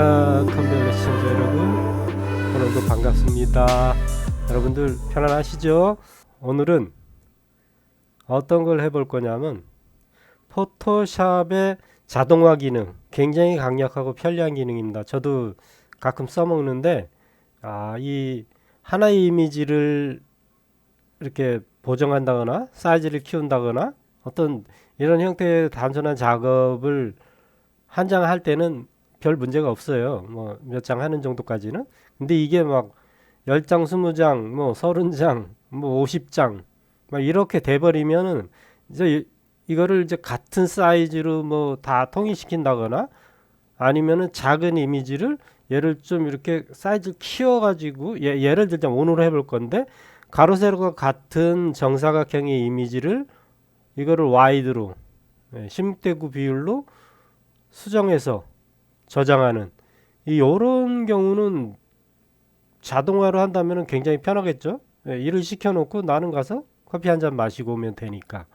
안녕하십니까 시청자 여러분 오늘도 반갑습니다. 여러분들 편안하시죠? 오늘은 어떤 걸 해볼 거냐면 포토샵의 자동화 기능 굉장히 강력하고 편리한 기능입니다. 저도 가끔 써먹는데 아, 이 하나의 이미지를 이렇게 보정한다거나 사이즈를 키운다거나 어떤 이런 형태의 단순한 작업을 한 장 할 때는 별 문제가 없어요. 뭐 몇 장 하는 정도까지는. 근데 이게 막 10장, 20장, 뭐 30장, 뭐 50장 막 이렇게 돼 버리면은 이제 이- 이거를 이제 같은 사이즈로 뭐 다 통일시킨다거나 아니면은 작은 이미지를 얘를 좀 이렇게 사이즈를 키워 가지고 예, 예를 들자면 오늘 해볼 건데 가로 세로가 같은 정사각형의 이미지를 이거를 와이드로 예, 16대 9 비율로 수정해서 저장하는 이 요런 경우는 자동화로 한다면 굉장히 편하겠죠. 예, 일을 시켜놓고 나는 가서 커피 한 잔 마시고 오면 되니까.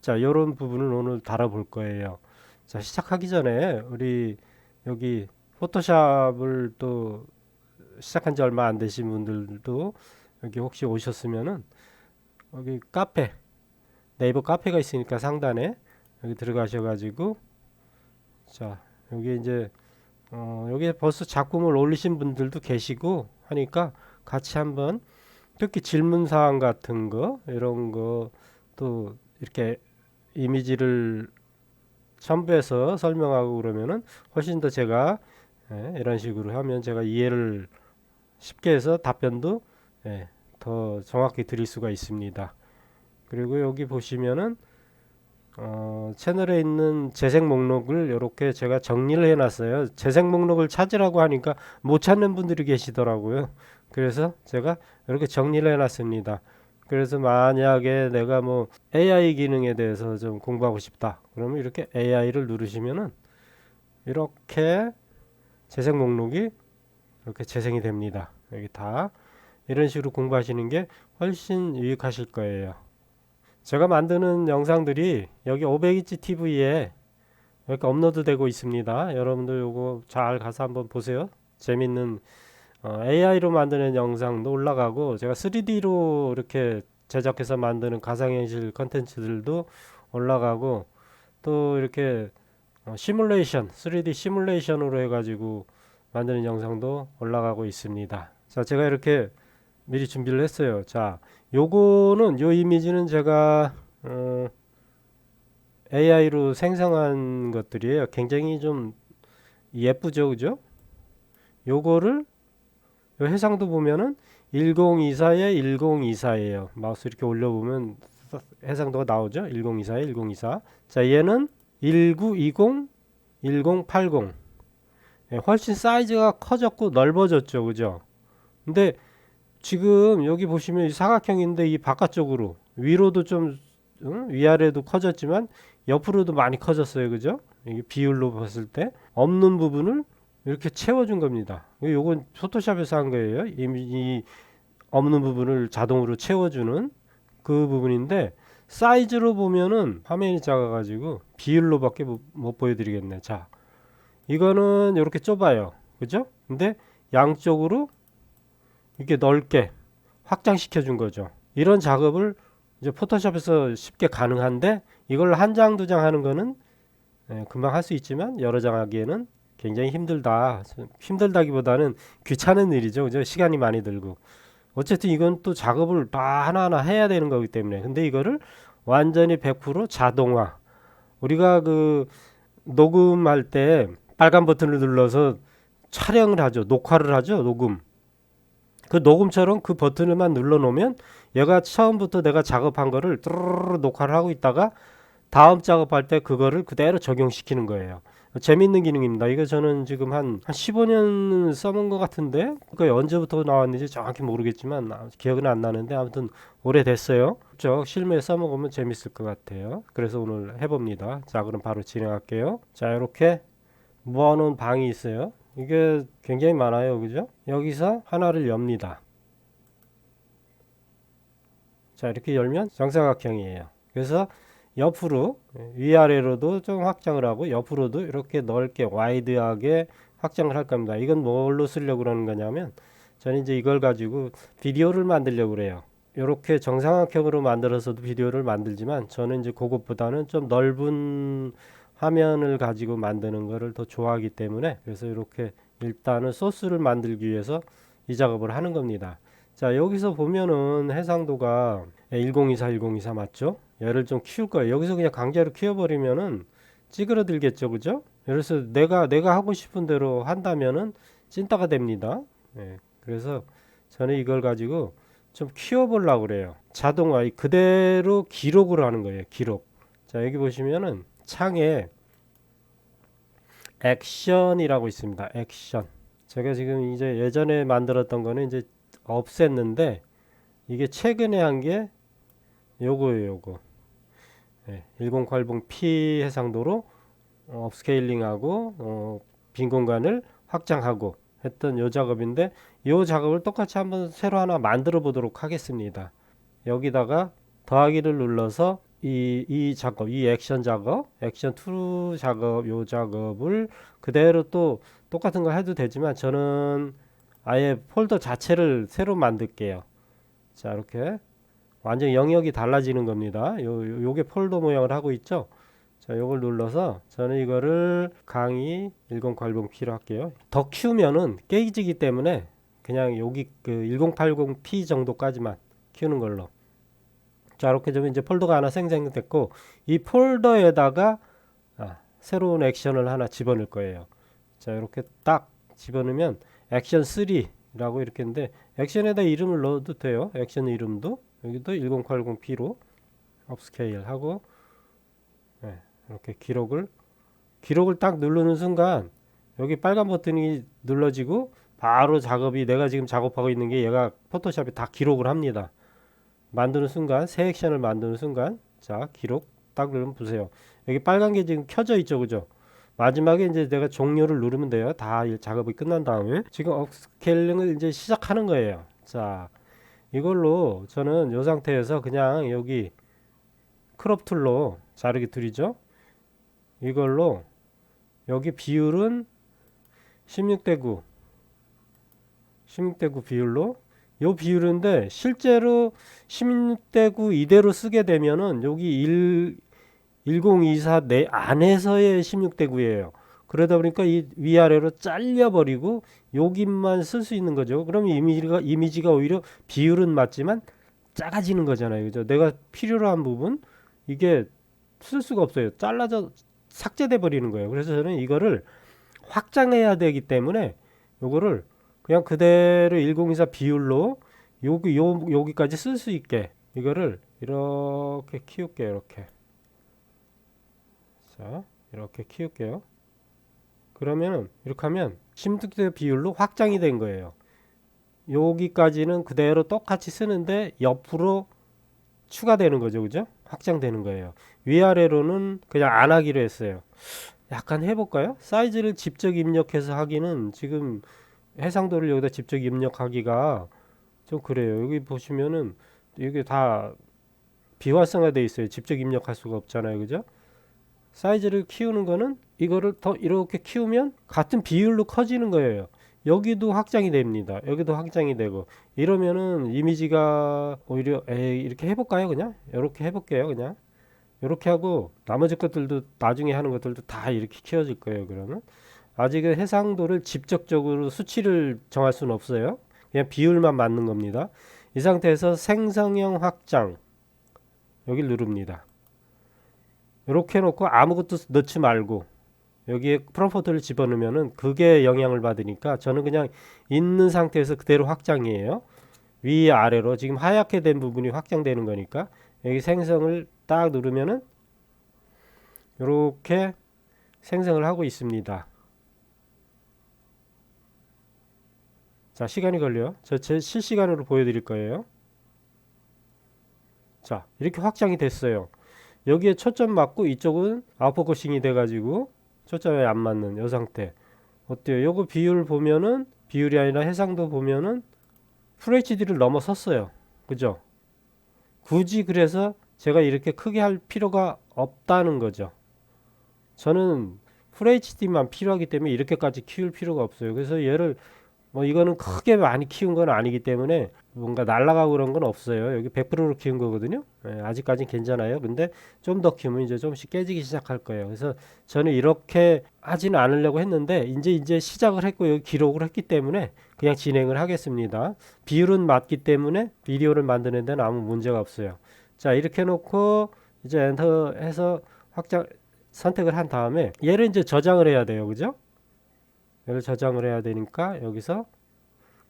자, 요런 부분을 오늘 다뤄볼 거예요. 자, 시작하기 전에 우리 여기 포토샵을 또 시작한 지 얼마 안 되신 분들도 여기 혹시 오셨으면은 여기 카페 네이버 카페가 있으니까 상단에 여기 들어가셔가지고 자 여기 이제 어 여기에 벌써 작품을 올리신 분들도 계시고 하니까 같이 한번 특히 질문 사항 같은 거 이런 거 또 이렇게 이미지를 첨부해서 설명하고 그러면은 훨씬 더 제가 예, 이런 식으로 하면 제가 이해를 쉽게 해서 답변도 예, 더 정확히 드릴 수가 있습니다. 그리고 여기 보시면은 어, 채널에 있는 재생 목록을 이렇게 제가 정리를 해놨어요. 재생 목록을 찾으라고 하니까 못 찾는 분들이 계시더라고요. 그래서 제가 이렇게 정리를 해놨습니다. 그래서 만약에 내가 뭐 AI 기능에 대해서 좀 공부하고 싶다. 그러면 이렇게 AI를 누르시면은 이렇게 재생 목록이 이렇게 재생이 됩니다. 여기 다 이런 식으로 공부하시는 게 훨씬 유익하실 거예요. 제가 만드는 영상들이 여기 500인치 TV에 이렇게 업로드 되고 있습니다. 여러분들 요거 잘 가서 한번 보세요. 재밌는 어, AI로 만드는 영상도 올라가고 제가 3D로 이렇게 제작해서 만드는 가상현실 컨텐츠들도 올라가고 또 이렇게 어, 시뮬레이션 3D 시뮬레이션으로 해가지고 만드는 영상도 올라가고 있습니다. 자, 제가 이렇게 미리 준비를 했어요. 자, 요거는 요 이미지는 제가 어, AI로 생성한 것들이에요. 굉장히 좀 예쁘죠, 그죠? 요거를 요 해상도 보면은 1024에 1024예요. 마우스 이렇게 올려보면 해상도가 나오죠. 1024에 1024. 자, 얘는 1920, 1080. 예, 훨씬 사이즈가 커졌고 넓어졌죠, 그죠? 근데 지금 여기 보시면 이 사각형인데 이 바깥쪽으로 위로도 좀 응? 위아래도 커졌지만 옆으로도 많이 커졌어요, 그죠? 이게 비율로 봤을 때 없는 부분을 이렇게 채워준 겁니다. 요건 포토샵에서 한 거예요. 이, 이 없는 부분을 자동으로 채워주는 그 부분인데 사이즈로 보면은 화면이 작아가지고 비율로밖에 못, 못 보여드리겠네. 자, 이거는 이렇게 좁아요, 그죠? 근데 양쪽으로 이렇게 넓게 확장시켜 준 거죠. 이런 작업을 이제 포토샵에서 쉽게 가능한데 이걸 한 장 두 장 하는 거는 예, 금방 할 수 있지만 여러 장 하기에는 굉장히 힘들다. 힘들다기보다는 귀찮은 일이죠. 그죠? 시간이 많이 들고. 어쨌든 이건 또 작업을 다 하나하나 해야 되는 거기 때문에. 근데 이거를 완전히 100% 자동화. 우리가 그 녹음할 때 빨간 버튼을 눌러서 촬영을 하죠. 녹화를 하죠. 녹음. 그 녹음처럼 그 버튼을만 눌러 놓으면 얘가 처음부터 내가 작업한 거를 뚜루루루 녹화를 하고 있다가 다음 작업할 때 그거를 그대로 적용시키는 거예요. 재밌는 기능입니다. 이거 저는 지금 한, 한 15년 써본 것 같은데, 그거 언제부터 나왔는지 정확히 모르겠지만, 아, 기억은 안 나는데, 아무튼 오래됐어요. 쭉 실무에 써먹으면 재밌을 것 같아요. 그래서 오늘 해봅니다. 자, 그럼 바로 진행할게요. 자, 이렇게 모아놓은 방이 있어요. 이게 굉장히 많아요. 그죠? 여기서 하나를 엽니다. 자, 이렇게 열면 정사각형이에요. 그래서 옆으로 위아래로도 좀 확장을 하고 옆으로도 이렇게 넓게 와이드하게 확장을 할 겁니다. 이건 뭘로 쓰려고 그러는 거냐면 저는 이제 이걸 가지고 비디오를 만들려고 그래요. 이렇게 정상각형으로 만들어서도 비디오를 만들지만 저는 이제 그것보다는 좀 넓은 화면을 가지고 만드는 거를 더 좋아하기 때문에 그래서 이렇게 일단은 소스를 만들기 위해서 이 작업을 하는 겁니다. 자 여기서 보면은 해상도가 1024 1024 맞죠? 얘를 좀 키울 거예요. 여기서 그냥 강제로 키워버리면은 찌그러들겠죠, 그죠? 그래서 내가 내가 하고 싶은 대로 한다면은 찐따가 됩니다. 예, 그래서 저는 이걸 가지고 좀 키워보려고 그래요. 자동화 이 그대로 기록을 하는 거예요. 기록. 자 여기 보시면은 창에 액션이라고 있습니다. 액션. 제가 지금 이제 예전에 만들었던 거는 이제 없앴는데 이게 최근에 한 게 요거예요, 요거. 네, 1080p 해상도로 어, 업스케일링하고 어, 빈 공간을 확장하고 했던 요 작업인데 요 작업을 똑같이 한번 새로 하나 만들어 보도록 하겠습니다. 여기다가 더하기를 눌러서 이, 이 작업, 이 액션 작업, 액션 2 작업, 요 작업을 그대로 또 똑같은 거 해도 되지만 저는 아예 폴더 자체를 새로 만들게요. 자, 이렇게 완전 영역이 달라지는 겁니다. 요, 요 요게 폴더 모양을 하고 있죠. 자, 요걸 눌러서 저는 이거를 강의 1080p로 할게요. 더 키우면은 깨지기 때문에 그냥 여기 그 1080p 정도까지만 키우는 걸로. 자, 이렇게 되면 이제 폴더가 하나 생성됐고 이 폴더에다가 아, 새로운 액션을 하나 집어넣을 거예요. 자, 이렇게 딱 집어넣으면 액션 3라고 이렇게 했는데 액션에다 이름을 넣어도 돼요. 액션 이름도 여기도 1080p로 업스케일 하고 네, 이렇게 기록을 기록을 딱 누르는 순간 여기 빨간 버튼이 눌러지고 바로 작업이 내가 지금 작업하고 있는 게 얘가 포토샵에 다 기록을 합니다. 만드는 순간 새 액션을 만드는 순간 자 기록 딱 누르면 보세요. 여기 빨간 게 지금 켜져 있죠, 그죠? 마지막에 이제 내가 종료를 누르면 돼요. 다이 작업이 끝난 다음에 지금 업스케일링을 이제 시작하는 거예요. 자 이걸로 저는 이 상태에서 그냥 여기 크롭 툴로 자르기 툴이죠. 이걸로 여기 비율은 16대 9 16대 9 비율로 요 비율인데 실제로 16대 9 이대로 쓰게 되면은 여기 1 1024 내 안에서의 16대 9예요. 그러다 보니까 이 위아래로 잘려 버리고 여기만 쓸 수 있는 거죠. 그럼 이미지가 이미지가 오히려 비율은 맞지만 작아지는 거잖아요. 그죠? 내가 필요로 한 부분 이게 쓸 수가 없어요. 잘라져 삭제돼 버리는 거예요. 그래서 저는 이거를 확장해야 되기 때문에 요거를 그냥 그대로 1024 비율로 여기 요 여기까지 쓸 수 있게 이거를 이렇게 키울게요. 이렇게. 자, 이렇게 키울게요. 그러면 이렇게 하면 심득대 비율로 확장이 된 거예요. 여기까지는 그대로 똑같이 쓰는데 옆으로 추가되는 거죠. 그죠? 확장되는 거예요. 위아래로는 그냥 안 하기로 했어요. 약간 해볼까요? 사이즈를 직접 입력해서 하기는 지금 해상도를 여기다 직접 입력하기가 좀 그래요. 여기 보시면은 이게 다 비활성화돼 있어요. 직접 입력할 수가 없잖아요. 그죠? 사이즈를 키우는 거는 이거를 더 이렇게 키우면 같은 비율로 커지는 거예요. 여기도 확장이 됩니다. 여기도 확장이 되고 이러면은 이미지가 오히려 에이 이렇게 해볼까요? 그냥 이렇게 해볼게요. 그냥 이렇게 하고 나머지 것들도 나중에 하는 것들도 다 이렇게 키워질 거예요. 그러면 아직은 해상도를 직접적으로 수치를 정할 수는 없어요. 그냥 비율만 맞는 겁니다. 이 상태에서 생성형 확장 여기 누릅니다. 이렇게 해놓고 아무것도 넣지 말고 여기에 프롬프트를 집어넣으면은 그게 영향을 받으니까 저는 그냥 있는 상태에서 그대로 확장이에요. 위 아래로 지금 하얗게 된 부분이 확장되는 거니까 여기 생성을 딱 누르면은 이렇게 생성을 하고 있습니다. 자 시간이 걸려요. 저 제 실시간으로 보여드릴 거예요. 자 이렇게 확장이 됐어요. 여기에 초점 맞고 이쪽은 아웃포커싱이 돼가지고 초점에 안 맞는 요 상태 어때요? 요거 비율 보면은 비율이 아니라 해상도 보면은 FHD를 넘어섰어요. 그죠? 굳이 그래서 제가 이렇게 크게 할 필요가 없다는 거죠. 저는 FHD만 필요하기 때문에 이렇게까지 키울 필요가 없어요. 그래서 얘를 뭐 이거는 크게 많이 키운 건 아니기 때문에 뭔가 날라가고 그런 건 없어요. 여기 100%로 키운 거거든요. 예, 아직까지는 괜찮아요. 근데 좀 더 키우면 이제 조금씩 깨지기 시작할 거예요. 그래서 저는 이렇게 하지는 않으려고 했는데 이제 이제 시작을 했고 여기 기록을 했기 때문에 그냥 진행을 하겠습니다. 비율은 맞기 때문에 비디오를 만드는 데는 아무 문제가 없어요. 자 이렇게 놓고 이제 엔터 해서 확장 선택을 한 다음에 얘를 이제 저장을 해야 돼요. 그죠? 얘를 저장을 해야 되니까 여기서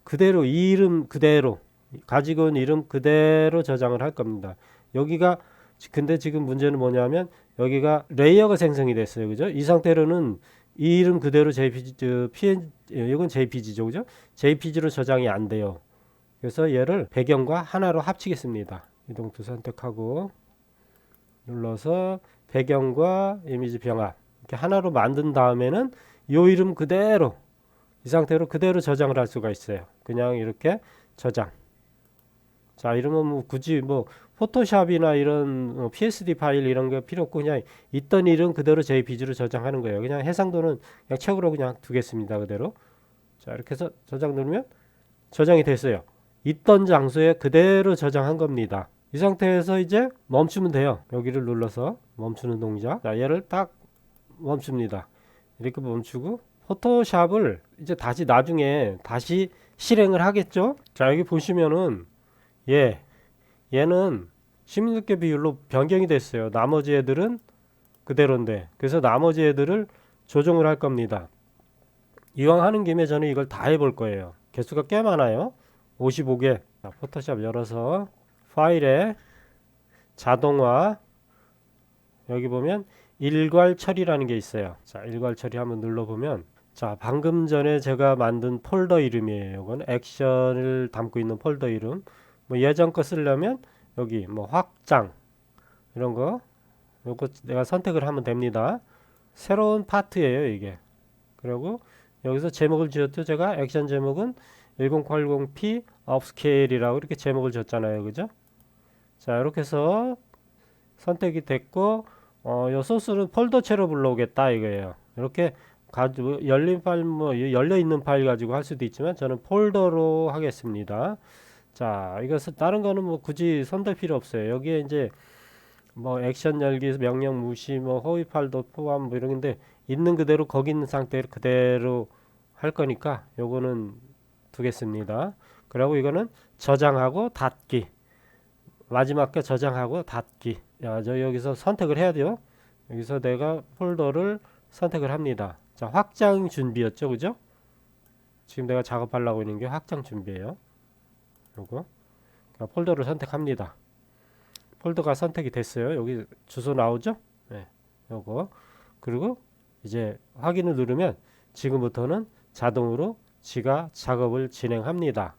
그대로 이 이름 그대로 가지고 온 이름 그대로 저장을 할 겁니다. 여기가 근데 지금 문제는 뭐냐면 여기가 레이어가 생성이 됐어요. 그죠? 이 상태로는 이 이름 그대로 JPG, 저, PN, 예, 이건 JPG죠. 그죠? JPG로 저장이 안 돼요. 그래서 얘를 배경과 하나로 합치겠습니다. 이동투 선택하고 눌러서 배경과 이미지 병합 이렇게 하나로 만든 다음에는 이 이름 그대로 이 상태로 그대로 저장을 할 수가 있어요. 그냥 이렇게 저장. 자, 이러면 뭐 굳이 뭐 포토샵이나 이런 어, PSD 파일 이런 게 필요 없고 그냥 있던 이름 그대로 JPG로 저장하는 거예요. 그냥 해상도는 그냥 책으로 그냥 두겠습니다. 그대로. 자, 이렇게 해서 저장 누르면 저장이 됐어요. 있던 장소에 그대로 저장한 겁니다. 이 상태에서 이제 멈추면 돼요. 여기를 눌러서 멈추는 동작. 자, 얘를 딱 멈춥니다. 이렇게 멈추고 포토샵을 이제 다시 나중에 다시 실행을 하겠죠. 자, 여기 보시면은 얘 얘는 16개 비율로 변경이 됐어요. 나머지 애들은 그대로인데. 그래서 나머지 애들을 조정을 할 겁니다. 이왕 하는 김에 저는 이걸 다 해볼 거예요. 개수가 꽤 많아요. 55개. 자, 포토샵 열어서 파일에 자동화 여기 보면 일괄 처리라는 게 있어요. 자, 일괄 처리 한번 눌러보면 자, 방금 전에 제가 만든 폴더 이름이에요. 이건 액션을 담고 있는 폴더 이름. 뭐 예전 거 쓰려면 여기 뭐 확장 이런 거 요거 내가 선택을 하면 됩니다. 새로운 파트예요, 이게. 그리고 여기서 제목을 지었죠. 제가 액션 제목은 1080p 업스케일이라고 이렇게 제목을 줬잖아요. 그죠? 자, 이렇게 해서 선택이 됐고 어, 요 소스는 폴더체로 불러오겠다 이거예요. 이렇게 가지고 열린 파일 뭐 열려 있는 파일 가지고 할 수도 있지만 저는 폴더로 하겠습니다. 자, 이것은 다른 거는 뭐 굳이 선택 필요 없어요. 여기에 이제 뭐 액션 열기, 명령 무시, 뭐 허위 파일도 포함 뭐 이런 건데 있는 그대로 거기 있는 상태로 그대로 할 거니까 요거는 두겠습니다. 그리고 이거는 저장하고 닫기. 마지막 게 저장하고 닫기. 야, 저 여기서 선택을 해야 돼요. 여기서 내가 폴더를 선택을 합니다. 자, 확장 준비였죠. 그죠? 지금 내가 작업하려고 있는 게 확장 준비예요. 그러니까 폴더를 선택합니다. 폴더가 선택이 됐어요. 여기 주소 나오죠? 네. 요거. 그리고 이제 확인을 누르면 지금부터는 자동으로 지가 작업을 진행합니다.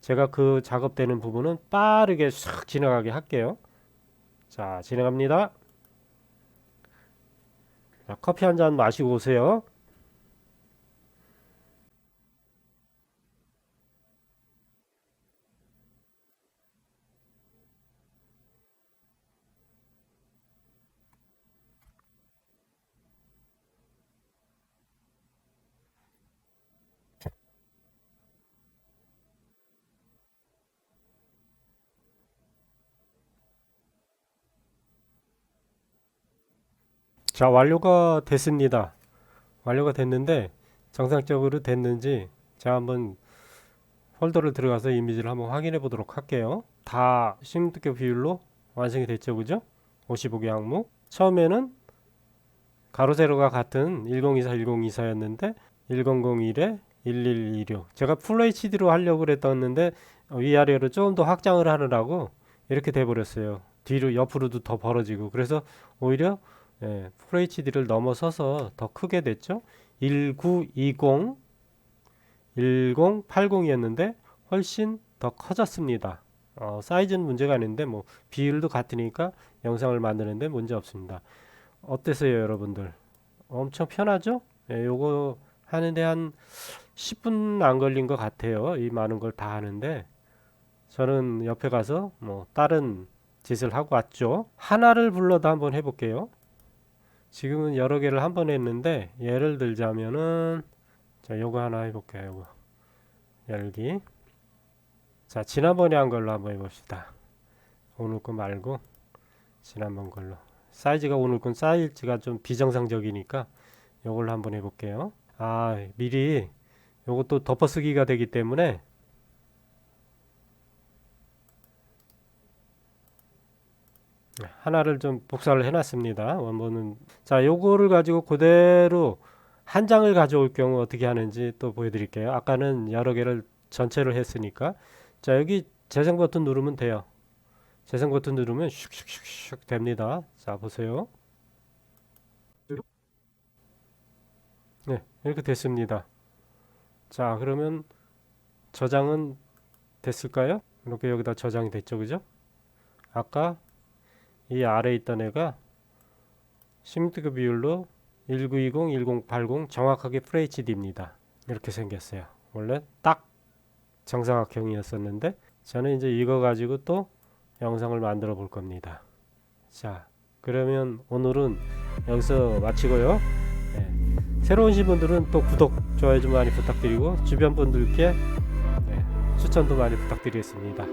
제가 그 작업되는 부분은 빠르게 싹 지나가게 할게요. 자, 진행합니다. 자, 커피 한 잔 마시고 오세요. 자, 완료가 됐습니다. 완료가 됐는데 정상적으로 됐는지 제가 한번 폴더를 들어가서 이미지를 한번 확인해 보도록 할게요. 다 16개 비율로 완성이 됐죠. 그죠? 55개 항목. 처음에는 가로 세로가 같은 1024 1024 였는데 1001에 1126. 제가 풀 HD로 하려고 그랬었는데 위아래로 조금 더 확장을 하느라고 이렇게 돼 버렸어요. 뒤로 옆으로도 더 벌어지고 그래서 오히려 예, FHD를 넘어서서 더 크게 됐죠. 1920, 1080이었는데 훨씬 더 커졌습니다. 어, 사이즈는 문제가 아닌데 뭐 비율도 같으니까 영상을 만드는데 문제 없습니다. 어땠어요, 여러분들? 엄청 편하죠? 예, 요거 하는데 한 10분 안 걸린 것 같아요. 이 많은 걸 다 하는데 저는 옆에 가서 뭐 다른 짓을 하고 왔죠. 하나를 불러도 한번 해볼게요. 지금은 여러 개를 한 번 했는데 예를 들자면은 자 요거 하나 해볼게요 요거. 열기. 자 지난번에 한 걸로 한번 해봅시다. 오늘 거 말고 지난번 걸로. 사이즈가 오늘 건 사이즈가 좀 비정상적이니까 요걸로 한번 해볼게요. 아 미리 요것도 덮어쓰기가 되기 때문에 하나를 좀 복사를 해놨습니다. 원본은 자 요거를 가지고 그대로 한 장을 가져올 경우 어떻게 하는지 또 보여드릴게요. 아까는 여러 개를 전체를 했으니까 자 여기 재생 버튼 누르면 돼요. 재생 버튼 누르면 슉슉슉슉 됩니다. 자 보세요. 네 이렇게 됐습니다. 자 그러면 저장은 됐을까요? 이렇게 여기다 저장이 됐죠, 그죠? 아까 이 아래에 있던 애가 시민트급 비율로 1920, 1080 정확하게 FHD입니다. 이렇게 생겼어요. 원래 딱 정사각형이었었는데 저는 이제 이거 가지고 또 영상을 만들어 볼 겁니다. 자, 그러면 오늘은 여기서 마치고요. 네. 새로 오신 분들은 또 구독, 좋아요 좀 많이 부탁드리고 주변 분들께 네, 추천도 많이 부탁드리겠습니다.